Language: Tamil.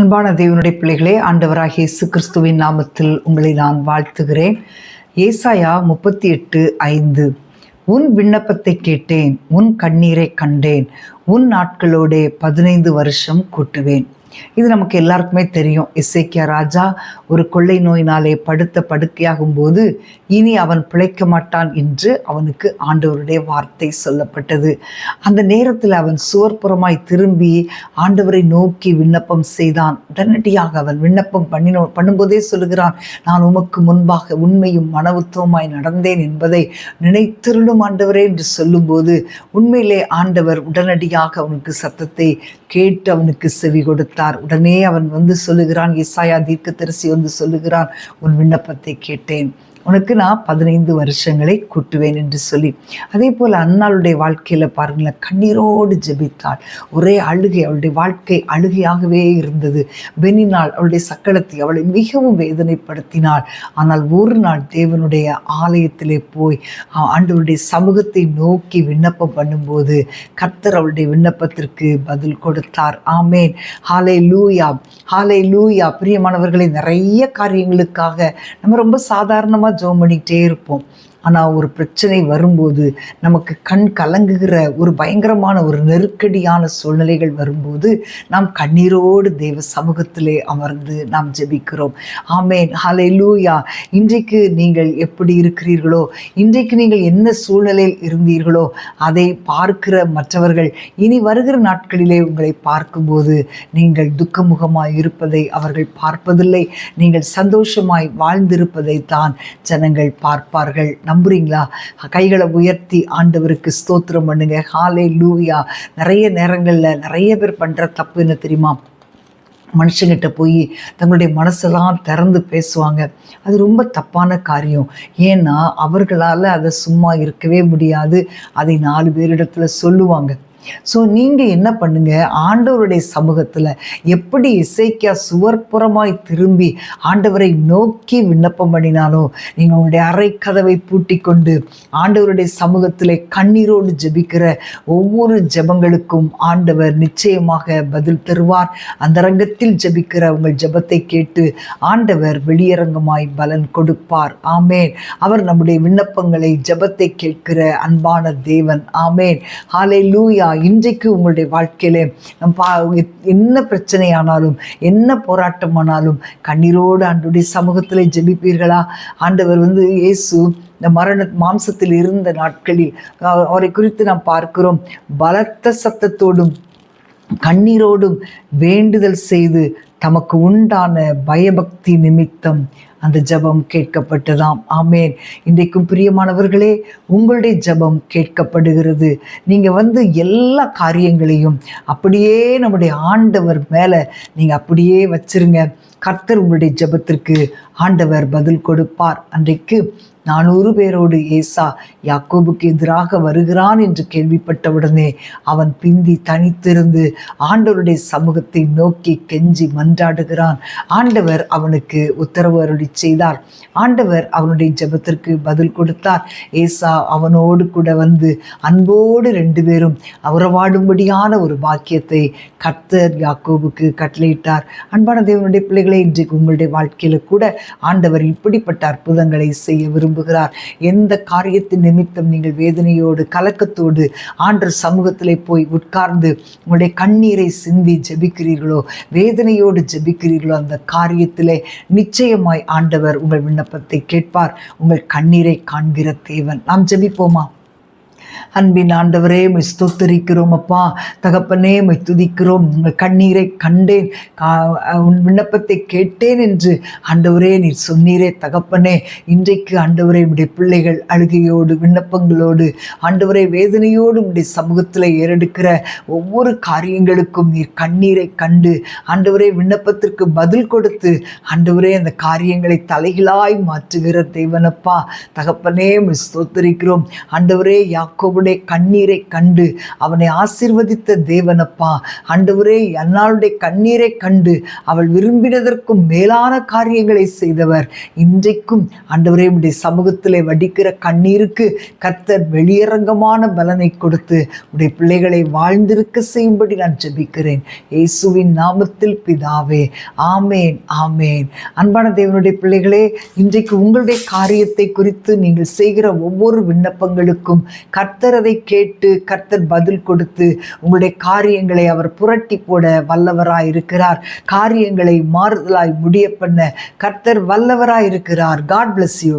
அன்பான தேவனுடைய பிள்ளைகளே ஆண்டவராக இயேசு கிறிஸ்துவின் நாமத்தில் உங்களை நான் வாழ்த்துகிறேன். ஏசாயா முப்பத்தி எட்டு ஐந்து. உன் விண்ணப்பத்தை கேட்டேன் உன் கண்ணீரை கண்டேன் உன் நாட்களோடே பதினைந்து வருஷம் கூட்டுவேன். இது நமக்கு எல்லாருக்குமே தெரியும். இசைக்கியா ராஜா ஒரு கொள்ளை நோயினாலே படுத்த படுக்கையாகும் போது இனி அவன் பிழைக்க மாட்டான் என்று அவனுக்கு ஆண்டவருடைய வார்த்தை சொல்லப்பட்டது. அந்த நேரத்தில் அவன் சுவர்புறமாய் திரும்பி ஆண்டவரை நோக்கி விண்ணப்பம் செய்தான். உடனடியாக அவன் விண்ணப்பம் பண்ணினோ பண்ணும்போதே சொல்லுகிறான் நான் உமக்கு முன்பாக உண்மையும் மனவுத்துவமாய் நடந்தேன் என்பதை நினைத்திருளும் ஆண்டவரே என்று சொல்லும்போது உண்மையிலே ஆண்டவர் உடனடியாக அவனுக்கு சத்தத்தை கேட்டு அவனுக்கு செவி கொடுத்தார். உடனே அவன் வந்து சொல்லுகிறான் இசாயா தீர்க்கதரிசி வந்து சொல்லுகிறான் உன் விண்ணப்பத்தை கேட்டேன். உனக்கு நான் பதினைந்து வருஷங்களை கூட்டுவேன் என்று சொல்லி அதே போல் அன்னாளுடைய வாழ்க்கையில் பாருங்களேன் கண்ணீரோடு ஜெபித்தாள். ஒரே அழுகை அவளுடைய வாழ்க்கை அழுகையாகவே இருந்தது. பெனினாள் அவளுடைய சக்களத்தை அவளை மிகவும் வேதனைப்படுத்தினாள். ஆனால் ஒரு நாள் தேவனுடைய ஆலயத்திலே போய் ஆண்டவருடைய சமூகத்தை நோக்கி விண்ணப்பம் பண்ணும்போது கர்த்தர் அவளுடைய விண்ணப்பத்திற்கு பதில் கொடுத்தார். ஆமேன். ஹாலே லூயா ஹாலே லூயா பிரியமானவர்களை நிறைய காரியங்களுக்காக நம்ம ரொம்ப சாதாரணமாக ஜோம் பண்ணிக்கிட்டே இருப்போம். ஆனால் ஒரு பிரச்சனை வரும்போது நமக்கு கண் கலங்குகிற ஒரு பயங்கரமான ஒரு நெருக்கடியான சூழ்நிலைகள் வரும்போது நாம் கண்ணீரோடு தேவ சமூகத்திலே அமர்ந்து நாம் ஜெபிக்கிறோம். ஆமேன். ஹலே லூயா இன்றைக்கு நீங்கள் எப்படி இருக்கிறீர்களோ இன்றைக்கு நீங்கள் என்ன சூழ்நிலையில் இருந்தீர்களோ அதை பார்க்கிற மற்றவர்கள் இனி வருகிற நாட்களிலே உங்களை பார்க்கும்போது நீங்கள் துக்கமுகமாய் இருப்பதை அவர்கள் பார்ப்பதில்லை. நீங்கள் சந்தோஷமாய் வாழ்ந்திருப்பதை தான் ஜனங்கள் பார்ப்பார்கள். நம்புறீங்களா? கைகளை உயர்த்தி ஆண்டவருக்கு ஸ்தோத்திரம் பண்ணுங்க. ஹாலே லூயா நிறைய நேரங்களில் நிறைய பேர் பண்ணுற தப்பு என்ன தெரியுமா? மனுஷங்கிட்ட போய் தங்களுடைய மனசெல்லாம் திறந்து பேசுவாங்க. அது ரொம்ப தப்பான காரியம். ஏன்னா அவர்களால் அதை சும்மா இருக்கவே முடியாது. அதை நாலு பேரிடத்துல சொல்லுவாங்க. ஸோ நீங்கள் என்ன பண்ணுங்க? ஆண்டவருடைய சமூகத்தில் எப்படி இசைக்கா சுவர்புறமாய் திரும்பி ஆண்டவரை நோக்கி விண்ணப்பம் பண்ணினாலும் நீங்கள் உங்களுடைய அறை கதவை பூட்டி கொண்டு ஆண்டவருடைய சமூகத்தில் கண்ணீரோடு ஜெபிக்கிற ஒவ்வொரு ஜெபங்களுக்கும் ஆண்டவர் நிச்சயமாக பதில் தருவார். அந்த ரங்கத்தில் ஜபிக்கிற உங்கள் ஜபத்தை கேட்டு ஆண்டவர் வெளியரங்கமாய் பலன் கொடுப்பார். ஆமேன். அவர் நம்முடைய விண்ணப்பங்களை ஜபத்தை கேட்கிற அன்பான தேவன். ஆமேன். ஹாலே லூயா இன்றைக்கு உங்களுடைய வாழ்க்கையில நம் பா என்ன பிரச்சனையானாலும் என்ன போராட்டமானாலும் கண்ணீரோடு ஆண்டுடைய சமூகத்தில் ஜெபிப்பீர்களா? ஆண்டவர் வந்து இயேசு இந்த மரண மாம்சத்தில் இருந்த நாட்களில் அவரை குறித்து நாம் பார்க்கிறோம். பலத்த சத்தத்தோடும் கண்ணீரோடும் வேண்டுதல் செய்து தமக்கு உண்டான பயபக்தி நிமித்தம் அந்த ஜபம் கேட்கப்பட்டதாம். ஆமேன். இன்றைக்கும் பிரியமானவர்களே உங்களுடைய ஜபம் கேட்கப்படுகிறது. நீங்கள் வந்து எல்லா காரியங்களையும் அப்படியே நம்முடைய ஆண்டவர் மேலே நீங்கள் அப்படியே வச்சிருங்க. கர்த்தர் உங்களுடைய ஜபத்திற்கு ஆண்டவர் பதில் கொடுப்பார். அன்றைக்கு நானூறு பேரோடு ஏசா யாக்கோபுக்கு எதிராக வருகிறான் என்று கேள்விப்பட்டவுடனே அவன் பிந்தி தனித்திருந்து ஆண்டவருடைய சமூகத்தை நோக்கி கெஞ்சி மன்றாடுகிறான். ஆண்டவர் அவனுக்கு உத்தரவு அருளி செய்தார். ஆண்டவர் அவனுடைய ஜெபத்திற்கு பதில் கொடுத்தார். ஏசா அவனோடு கூட வந்து அன்போடு ரெண்டு பேரும் உறவாடும்படியான ஒரு வாக்கியத்தை கர்த்தர் யாக்கோபுக்கு கட்டளையிட்டார். அன்பான தேவனுடைய பிள்ளைகளை இன்றைக்கு உங்களுடைய வாழ்க்கையில் கூட ஆண்டவர் இப்படிப்பட்ட அற்புதங்களை செய்ய விரும்புகிறார். விரும்புகிறார். எந்த காரியத்தின் நிமித்தம் நீங்கள் வேதனையோடு கலக்கத்தோடு ஆண்டு சமூகத்திலே போய் உட்கார்ந்து உங்களுடைய கண்ணீரை சிந்தி ஜெபிக்கிறீர்களோ வேதனையோடு ஜெபிக்கிறீர்களோ அந்த காரியத்திலே நிச்சயமாய் ஆண்டவர் உங்கள் விண்ணப்பத்தை கேட்பார். உங்கள் கண்ணீரை காண்கிற தேவன். நாம் ஜெபிப்போமா? அன்பின் ஆண்டவரே மை ஸ்தோத்தரிக்கிறோம் அப்பா. தகப்பனே மை துதிக்கிறோம். உங்கள் கண்ணீரை கண்டேன். உன் விண்ணப்பத்தை கேட்டேன் என்று ஆண்டவரே நீ சொன்னீரே தகப்பனே. இன்றைக்கு ஆண்டவரே உடைய பிள்ளைகள் அழுகையோடு விண்ணப்பங்களோடு ஆண்டவரே வேதனையோடு உடைய சமூகத்தில் ஏறெடுக்கிற ஒவ்வொரு காரியங்களுக்கும் நீர் கண்ணீரை கண்டு ஆண்டவரே விண்ணப்பத்திற்கு பதில் கொடுத்து ஆண்டவரே அந்த காரியங்களை தலைகளாய் மாற்றுகிற தேவனப்பா. தகப்பனே ஸ்தோத்தரிக்கிறோம். ஆண்டவரே யாக்கோ யாக்கோவுடைய கண்ணீரை கண்டு அவனை ஆசிர்வதித்த தேவனப்பா. ஆண்டவரே அன்னாளுடைய கண்ணீரை கண்டு அவள் விரும்பினதற்கும் மேலான காரியங்களை செய்தவர். இன்றைக்கும் ஆண்டவரே உடைய சமூகத்திலே வடிக்கிற கண்ணீருக்கு கர்த்தர் வெளியரங்கமான பலனை கொடுத்து உடைய பிள்ளைகளை வாழ்ந்திருக்க செய்யும்படி நான் ஜெபிக்கிறேன். இயேசுவின் நாமத்தில் பிதாவே ஆமேன் ஆமேன். அன்பான தேவனுடைய பிள்ளைகளே இன்றைக்கு உங்களுடைய காரியத்தை குறித்து நீங்கள் செய்கிற ஒவ்வொரு விண்ணப்பங்களுக்கும் கர்த்தர் அதை கேட்டு கர்த்தர் பதில் கொடுத்து உங்களுடைய காரியங்களை அவர் புரட்டி போட வல்லவராய் இருக்கிறார் காரியங்களை மாறுதலாய் முடிய பண்ண கர்த்தர் வல்லவராய் இருக்கிறார் காட் பிளஸ் யூ